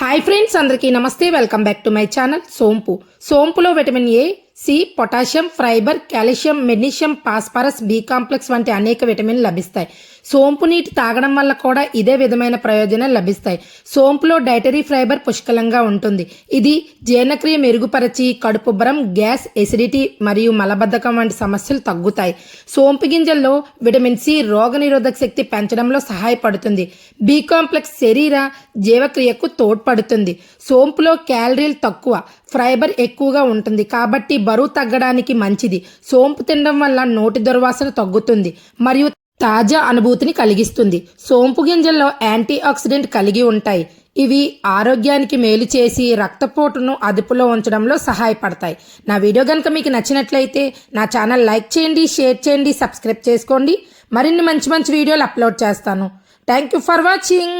Hi friends అందరికీ నమస్తే. Welcome back to my channel సోంపు. సోంపులో vitamin A C potassium fibre calcium magnesium phosphorus B complex వంటి అనేక విటమిన్లు లభిస్తాయి. సోంపు నీటి తాగడం వల్ల కూడా ఇదే విధమైన ప్రయోజనాలు లభిస్తాయి. సోంపులో డైటరీ ఫైబర్ పుష్కలంగా ఉంటుంది. ఇది జీర్ణక్రియ మెరుగుపరచి కడుపుబ్బరం గ్యాస్ ఎసిడిటీ మరియు మలబద్ధకం వంటి సమస్యలు తగ్గుతాయి. సోంపు గింజల్లో విటమిన్ సి రోగనిరోధక శక్తి పెంచడంలో సహాయపడుతుంది. బి కాంప్లెక్స్ శరీర జీవక్రియకు తోడ్పడుతుంది. సోంపులో క్యాలరీలు తక్కువ. ఫైబర్ ఎక్కువగా ఉంటుంది. కాబట్టి బరువు తగ్గడానికి మంచిది. సోంపు తినడం వల్ల నోటి దుర్వాసన తగ్గుతుంది మరియు తాజా అనుభూతిని కలిగిస్తుంది. సోంపు గింజల్లో యాంటీ ఆక్సిడెంట్ కలిగి ఉంటాయి. ఇవి ఆరోగ్యానికి మేలు చేసి రక్తపోటును అదుపులో ఉంచడంలో సహాయపడతాయి. నా వీడియో కనుక మీకు నచ్చినట్లయితే నా ఛానల్ లైక్ చేయండి షేర్ చేయండి సబ్స్క్రైబ్ చేసుకోండి. మరిన్ని మంచి మంచి వీడియోలు అప్లోడ్ చేస్తాను. Thank you for watching.